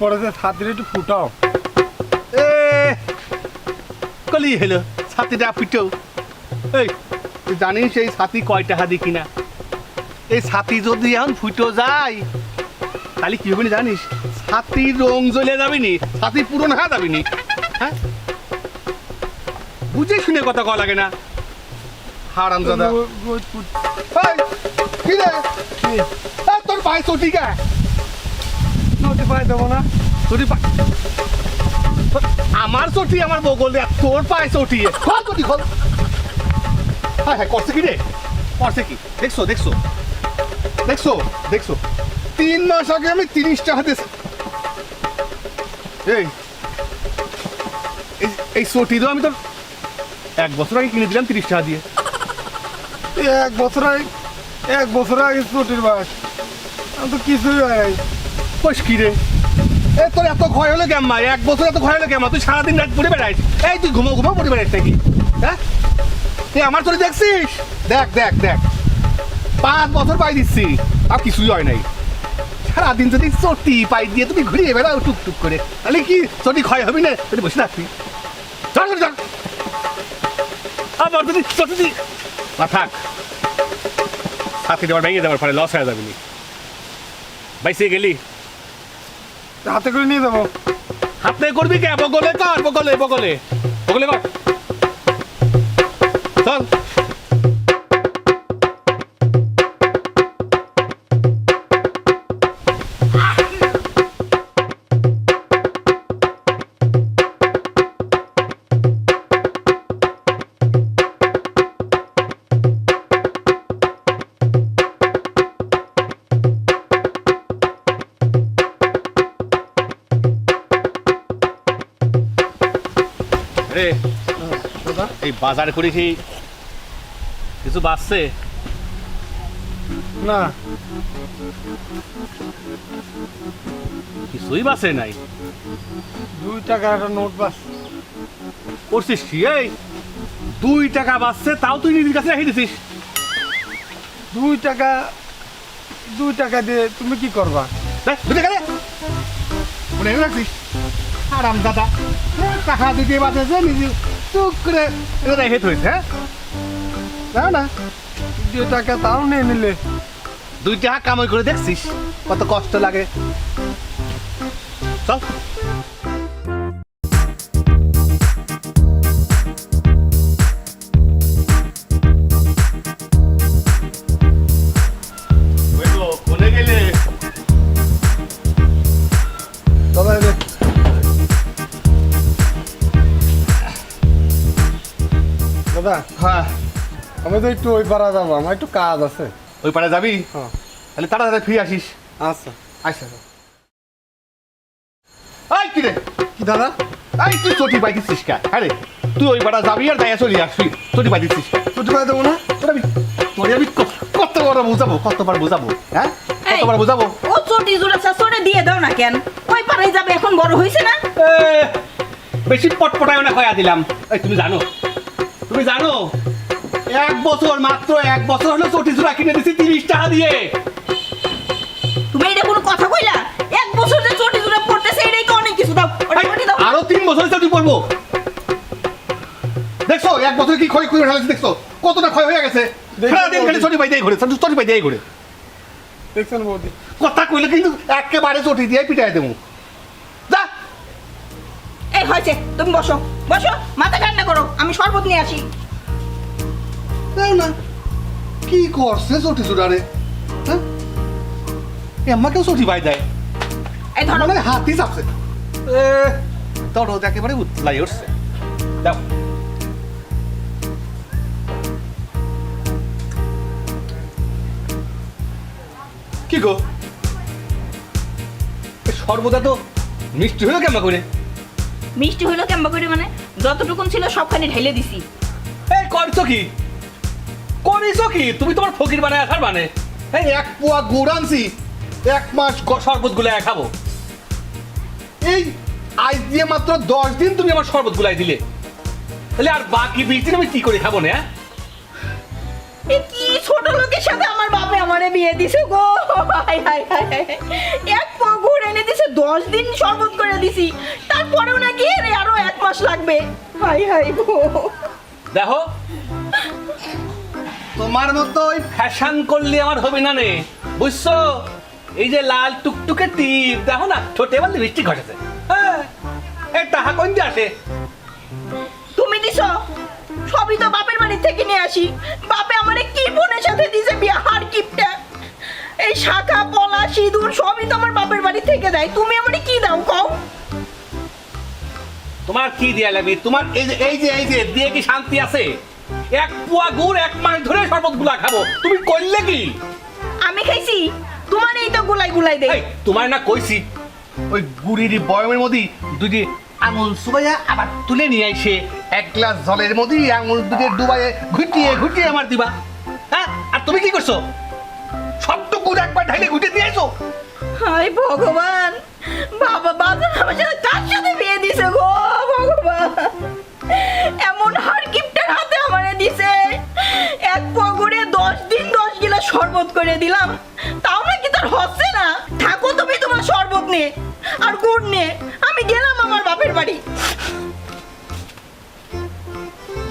পড়েছে ছাত্রী একটু ফুটাও এ কলি হলো ছাতিটা এই তুই জানিস এই ছাতি কয় টাকা দি কিনা এই ছাতি যদি এখন ফুটো তাহলে কি হবে জানিস ছাতির রং যাবি নি ছাতি যাবি নি হ্যাঁ বুঝে শুনে কথা কওয়া লাগে না হারাম দাদা কি রে তোর ভাই দেবো না? পা আমার চটি, আমার বগলে তোর পায়ে চটি হ্যাঁ হ্যাঁ করছে কি রে? করছে কি? দেখছ দেখছ? দেখছ দেখছ? তিন মাস আগে আমি তিরিশ টাকা দিয়েছি এই, এই- তো আমি তো এক বছর আগে কিনে দিলাম তিরিশ টাকা দিয়ে। এক বছর আগে, এক বছর আগে ছুটির বাস। আমি তো কিছুই হয় তোর এত হলো এক বছর এত তুই সারাদিন বেড়াইস। নাকি? হ্যাঁ? আমার দেখছিস? দেখ দেখ দেখ। পাঁচ বছর পাই দিচ্ছি, আর নাই। সারাদিন যদি চটি পাই দিয়ে তুমি ঘুরিয়ে বেড়াও টুক টুক করে, তাহলে কি চটি ক্ষয় হবি না? তুই বসে থাকবি। আবার যদি চটি থাক। সাথে দেওয়ার ভেঙে দেওয়ার ফলে লস হয়ে যাবে বাইসে গেলি? হাতে করে নিয়ে যাব। হাতে করবি কে? বগলে কর বগলে বগলে। বগলে কর চল। রে দাদা এই বাজার করে কি কিছু বাঁচছে? না। কিছুই বাঁচে নাই। দুই টাকা একটা নোট বাস। করছিস কি এই? দুই টাকা বাঁচছে তাও তুই নিজের কাছে রেখে দিছিস। দুই টাকা দুই টাকা দিয়ে তুমি কি করবা? দেখ, দুই টাকা দে। মনে রাখছিস আরাম দাদা। টাকা দিতে পারতেছে নিজে টুক করে এটা হেট হয়েছে হ্যাঁ? না না। দুই টাকা তাও নিয়ে নিলে। দুই টাকা কামাই করে দেখছিস, কত কষ্ট লাগে। চল। দাদা? হ্যাঁ। আমি তো একটু ওই পাড়া যাব আমার একটু কাজ আছে। ওই পারে যাবি? হ্যাঁ। তাহলে তাড়াতাড়ি ফিরে আসিস। আচ্ছা। আচ্ছা আই কি রে? কি দাদা? আই তুই চটি পাই দিচ্ছিস কা আরে তুই ওই পাড়া যাবি আর তাই চলে আসবি। চটি পাই দিচ্ছিস ছুটি পাই দেবো না তোর আমি তোরে আমি কতবার বুঝাবো? কতবার বুঝাবো? হ্যাঁ? এই। কতবার বুঝাবো? ও চটি জোড়া চড়ে দিয়ে দাও না কেন? ওই পারে যাবে এখন বড় হয়েছে না? বেশি পটপটায় না খয়া দিলাম। এই তুমি জানো? তুমি জানো এক বছর মাত্র এক বছর হলো চটি জোড়া কিনে দিছি তিরিশ টাকা দিয়ে। তুমি এটা কোনো কথা কইলা? এক বছর যে চটি জোড়া পড়তেছে এটাই তো অনেক কিছু। দাও আরও তিন বছর চটি পড়ব। দেখছ এক বছর কি ক্ষয় করে ফেলেছে দেখছ? কতটা ক্ষয় হয়ে গেছে? সারাদিন খালি চটি পাই দিয়ে ঘুরে চটি পাই দিয়ে ঘুরে। দেখছেন বৌদি? কথা কইলে কিন্তু একেবারে চটি দিয়ে পিটাই দেবো। হয়েছে? তুমি বসো। বসো মাথা ঠান্ডা করো আমি শরবত নিয়ে আসি। দেও না কি করছে চটি জোড়ারে হ্যাঁ? এম্মাকেও চটি পাই দেয়? এই ধরো। মানে হাতি চাপছে। এ তোর একেবারে উতলাই উঠছে। দাও। কি গো? সর্বদা তো মিষ্টি হলো কেমন করে? মিষ্টি হইল কেমবা করে মানে? যতটুকুন ছিল সবখানে ঢেলে দিছি। এই, করছ কি? করিছো কি? তুমি তোমার ফকির বানায় আসার মানে এই, এক পোয়া গুড় আনছি, এক মাস শরবত গুলাই খাব। এই, আজ দিয়ে মাত্র দশ দিন তুমি আমার শরবত গুলাই দিলে। তাহলে আর বাকি বিশ দিন আমি কি করে খাব না? এ কি ছোট লোকের সাথে আমার বাপে আমারে বিয়ে দিছে গো? High high high. এক পগুর এনে দিছে দশ দিন শরবত করে দিছি। তারপরেও নাকি এর আরও এক মাস লাগবে। হাই হাই গো। দেখো তোমার মতো ওই ফ্যাশন করলে আমার হবে না নে। বুঝছ? এই যে লাল টুকটুকে টিপ দেখো না ছোটে বলতে বৃষ্টি ঘটেছে হ্যাঁ এই টাকা কোন দিয়ে আসে? তুমি দিছো? সবই তো বাপের বাড়ি থেকে নিয়ে আসি। বাপে আমারে কি বোনের সাথে দিছে বিয়ে? হার কিপটা। এই শাখা পলা সিঁদুর সবই তো আমার বাপের বাড়ি থেকে দেয়। তুমি আমারে কি দাও? কও। তোমার কি দিয়া লাগবে তোমার এই যে এই যে এই যে দিয়ে কি শান্তি আছে? এক পোয়া গুড় এক মাস ধরে শরবতগুলা খাব। তুমি করলে কি? আমি খাইছি। তোমার এই তো গুলাই গুলাই দেয়। এই তোমার না কইছি ওই গুড়ির বয়মের মধ্যে দুটি আঙুল সুবাইয়া আবার তুলে নিয়ে এসে এক গ্লাস জলের মধ্যেই আঙুল দুটো ডুবাইয়ে ঘুটিয়ে ঘুটিয়ে আমার দিবা। হ্যাঁ? আর তুমি কি করছ? সবটুকু একবার ঢাইলে ঘুটে দিয়েছ হাই ভগবান! বাবা বাবা, আমার সাথে কার সাথে বিয়ে দিছে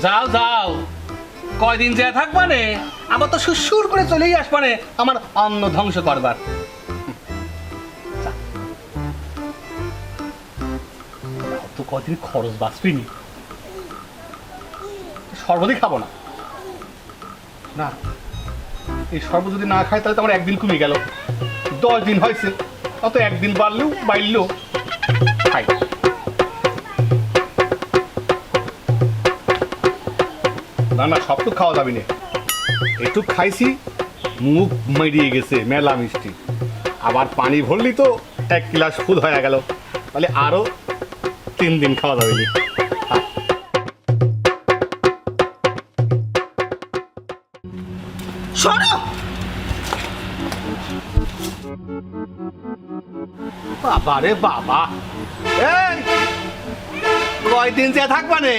যাও যাও। কয়দিন যা থাকবা নে আবার তো সুসুর করে চলেই আসবা নে আমার অন্ন ধ্বংস করবার। তো কদিন খরচ বাঁচবিনি সর্বদিক খাব না। না, এই সর্ব যদি না খাই, তাহলে তো আমার একদিন কমে গেল। দশ দিন হয়েছে, অত একদিন বাড়লেও বাইরলেও না না, সব তো খাওয়া যাবে একটু খাইছি, মুখ মেরিয়ে গেছে, মেলা মিষ্টি। আবার পানি ভরলি তো এক গ্লাস ফুল হয়ে গেল। তাহলে আরও তিন দিন খাওয়া যাবে না। বাবা রে বাবা। এই, কয়দিন যে থাকবা নে?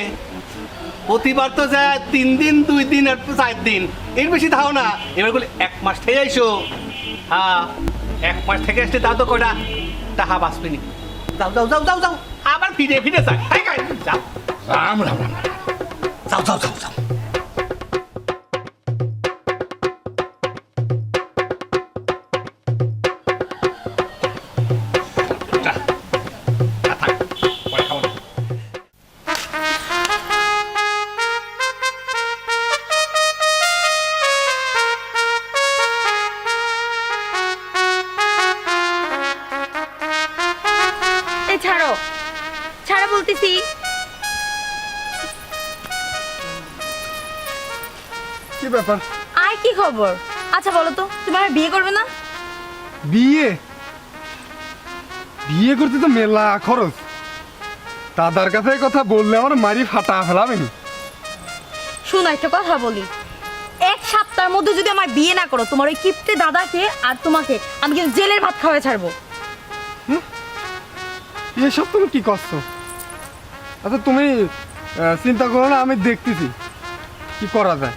প্রতিবার তো যায় তিন দিন দুই দিন আর চার দিন। এর বেশি থাও না। এবার বলি এক মাস থেকে আইসো। হ্যাঁ এক মাস থেকে আসলে তাও তো কটা তাহা বাঁচবেনি যাও যাও যাও যাও যাও। আবার ফিরে ফিরে যাও। রাম রাম রাম রাম। যাও যাও যাও যাও। কি ব্যাপার? আর কি খবর? আচ্ছা বলো তো তুমি আর বিয়ে করবে না? বিয়ে? বিয়ে করতে তো মেলা খরচ। দাদার কাছে এই কথা বললে আমার মারি ফাটা ফেলাবেনি শোনো একটা কথা বলি। এক সপ্তাহের মধ্যে যদি আমার বিয়ে না করো তোমার ওই কিপ্টে দাদাকে আর তোমাকে আমি কিন্তু জেলের ভাত খাওয়াই ছাড়বো। এসব তুমি কি করছ? আচ্ছা তুমি চিন্তা করো না আমি দেখতেছি। কি করা যায়?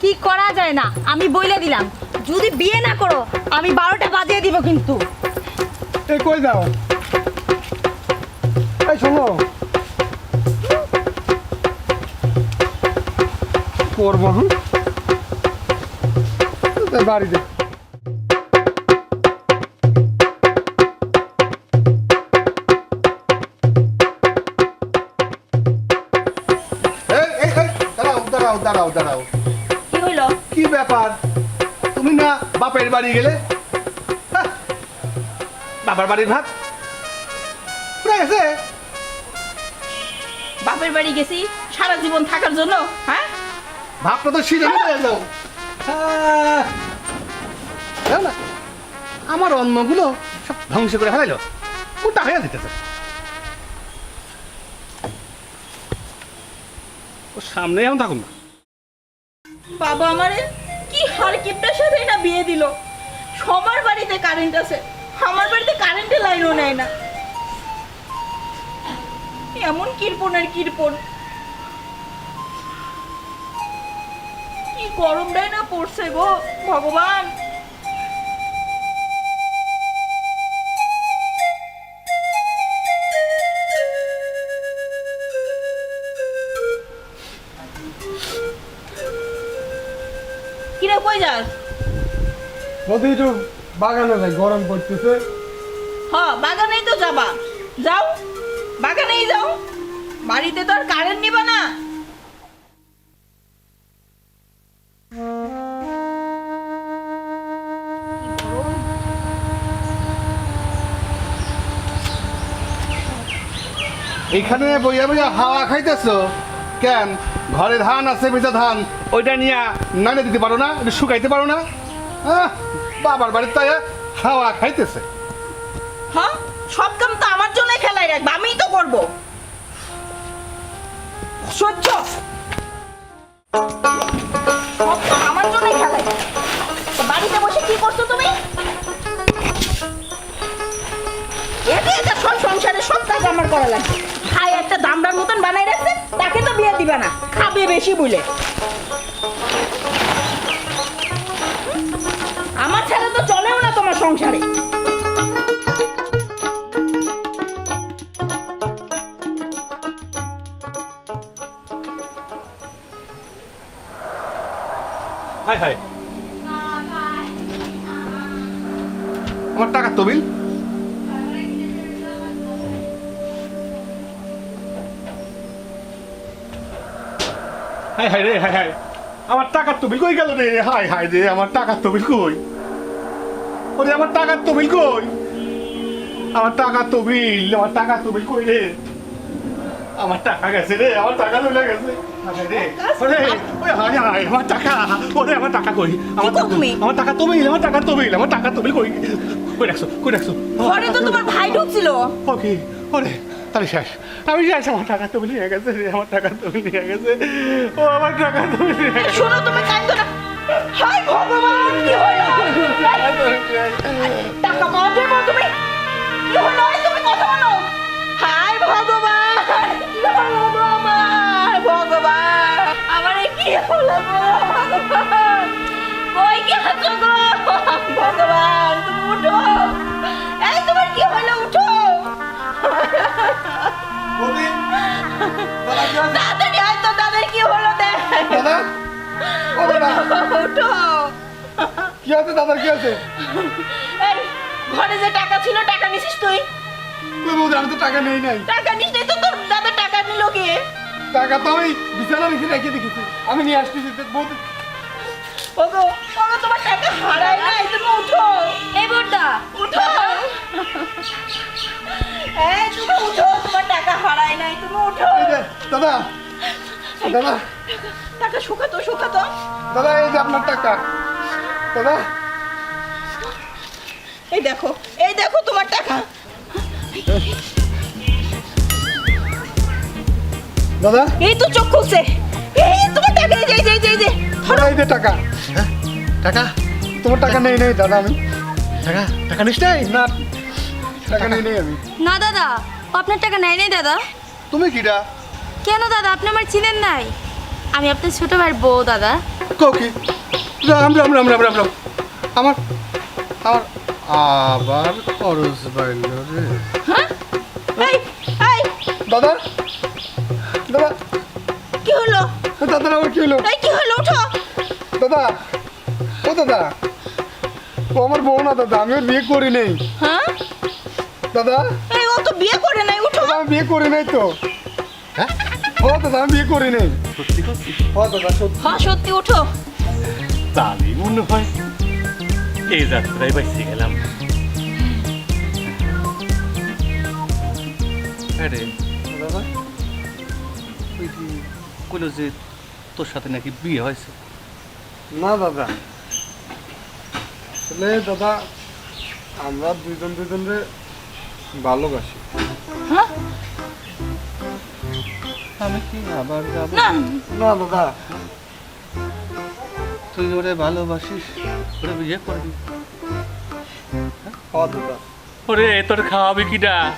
কি করা যায় না? আমি বইলে দিলাম। যদি বিয়ে না করো, আমি বারোটা বাজিয়ে দিব কিন্তু। এই কই এই, শোনো। করব বাড়িতে। দাঁড়াও দাঁড়াও দাঁড়াও। কি ব্যাপার? তুমি না বাপের বাড়ি গেলে? বাবার বাড়ির ভাত? গেছে? বাপের বাড়ি গেছি সারা জীবন থাকার জন্য হ্যাঁ? ভাবটা তো সিজে হয়ে গেল। না আমার অন্নগুলো সব ধ্বংস করে ফেলাইলো। কোনটা হয়ে দিতেছে ও সামনে এখন থাকুন না। বাবা আমারে, কি হার কিপটার সাথে না বিয়ে দিল? সবার বাড়িতে কারেন্ট আছে, আমার বাড়িতে কারেন্টের লাইনও নেয় না। এমন কিরপন আর কিরপন? কি গরমটাই না পড়ছে গো, ভগবান। কিরে কই যাস? বলতে একটু বাগানে যাই গরম পড়তেছে হ বাগানেই তো যাবা। যাও বাগানেই যাও। বাড়িতে তো আর কারেন্ট নিবা না। এখানে বইয়া বইয়া হাওয়া খাইতেছো? কেন? ঘরে ধান আছে বেচা ধান ওইটা নিয়ে নাইলে দিতে পারো না শুকাইতে পারো না। আহ, বাবার বাড়িতে তাই হাওয়া খাইতেছে। হ্যাঁ? সব কাম তো আমার জন্য খেলাই রাখবে আমিই তো করব। সহ্য। আমার জন্যই খেলাই তো বাড়িতে বসে কি করছ তুমি? এতে এটা সব সংসারে সব কাজ আমার করা লাগে খাই একটা দামড়ার মতন বানাই রাখছে বেশি বলে। আমার ছাড়া তো চলেও না তোমার সংসারে। আমার টাকা তবিল হাই হাই রে হাই হাই আমার টাকার তবিল কই গেল রে? হাই হাই রে আমার টাকার তবিল কই? ওরে আমার টাকার তবিল কই? আমার টাকা তবিল আমার টাকা তবিল কই রে? আমার টাকা গেছে রে আমার টাকা চলে গেছে। আমার টাকা ওরে আমার টাকা কই? আমার কি করো তুমি? আমার টাকা তবিল আমার টাকা তবিল আমার টাকা তবিল কই? কই রাখছো কই রাখছো? ঘরে তো তোমার ভাই ঢুকছিল। ওকে ওরে তাহলে শেষ। আমি শেষ, আমার টাকা তবিল নিয়ে গেছে আমার টাকা তবিল নিয়ে গেছে। ও, আমার টাকা তবিল নিয়ে গেছে। শোনো, তুমি না। ভগবান, কি হলো? টাকা তুমি তুমি ভগবান ভগবান, আমার কি হলো ভগবান, তুমি উঠো। এই তোমার কি হলো? উঠো। তাড়াতাড়ি আয় তো কি হলো দেখ? দাদা? ও দাদা। উঠো। কি আছে দাদা কি আছে এই ঘরে যে টাকা ছিল টাকা নিছিস তুই? কই বৌদি আমি তো টাকা নেই নাই। টাকা নিস নাই তো তোর দাদা টাকা নিল কে? টাকা তো আমি বিছানা রেখে রেখে দেখেছি আমি নিয়ে আসতেছি বৌদি ওগো ওগো তোমার টাকা হারাই নাই তুমি উঠো। এই বোরদা। উঠো। এই তুমি উঠো তোমার টাকা হারাই নাই তুমি উঠো। দাদা দাদা। টাকা শুকাতো শুকাতো। দাদা এই যে আপনার টাকা। দাদা। এই দেখো এই দেখো তোমার টাকা। দাদা। এই তো চোখ খুলছে। এই তোমার টাকা এই যে এই যে, এই যে, এই যে টাকা। হ্যাঁ? টাকা? তোমার টাকা নেই নেই দাদা আমি। টাকা? টাকা নিস নাই? না। টাকা নেই নেই আমি। না দাদা আপনার টাকা নেয় নাই দাদা। তুমি কিটা কেন দাদা? আপনি আমার চিনেন নাই। আমি আপনার ছোট ভাইয়ের বউ দাদা। কও কি? রাম রাম রাম রাম রাম রাম। আমার আমার আবার খরচ বাইল রে। হ্যাঁ? দাদা? দাদা? কি হলো? দাদা আমার কি হলো? এই কি হলো? উঠো। দাদা ও দাদা ও আমার বউ না দাদা আমি ওর বিয়ে করি নেই। হ্যাঁ? দাদা এই ও তো বিয়ে করে নাই উঠো। আমি বিয়ে করি নাই তো। হ্যাঁ? ও দাদা আমি বিয়ে করি নেই। সত্যি করছি ও দাদা সত্যি। হ্যাঁ সত্যি উঠো। তাহলেই মনে হয় এই যাত্রায় বেঁচে গেলাম। রে দাদা ওই যে যে তোর সাথে নাকি বিয়ে হয়েছে? না দাদা। আসলে দাদা আমরা দুইজন দুইজনরে ভালোবাসি। হ্যাঁ? আমি কি আবার যাব? না। না দাদা। তুই ওরে ভালোবাসিস? ওরে বিয়ে করবি ও দাদা। ওরে তোর খাওয়াবে কিটা?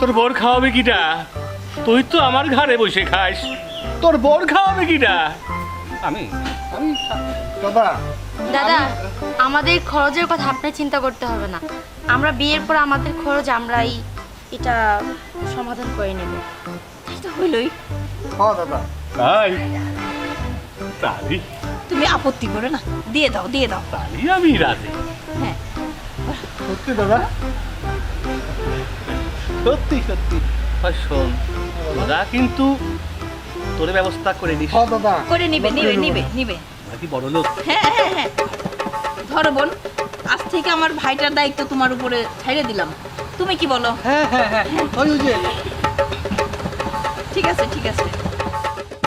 তোর বর খাওয়াবে কিটা? তুই তো আমার ঘরে বসে খাস। তোর বর খাওয়াবে কিটা? আমি? আমি দাদা দাদা আমাদের খরচের কথা আপনার চিন্তা করতে হবে না। আমরা বিয়ের পর আমাদের খরচ আমরাই এটা সমাধান করে নেব। এটা হইলই। দাদা। তাই তুমি আপত্তি করো না। দিয়ে দাও দিয়ে দাও। আমি রাজি হ্যাঁ। সত্যি দাদা? সত্যি সত্যি। শোন তোরা কিন্তু তোর ব্যবস্থা করে নিস হ্যাঁ দাদা। করে নিবে নিবে নিবে। নিবে নাকি বড় লোক। হ্যাঁ হ্যাঁ হ্যাঁ। ধরো বোন আজ থেকে আমার ভাইটার দায়িত্ব তোমার উপরে ছেড়ে দিলাম। তুমি কি বলো? হ্যাঁ হ্যাঁ হ্যাঁ। ওই ওই যে। ঠিক আছে ঠিক আছে।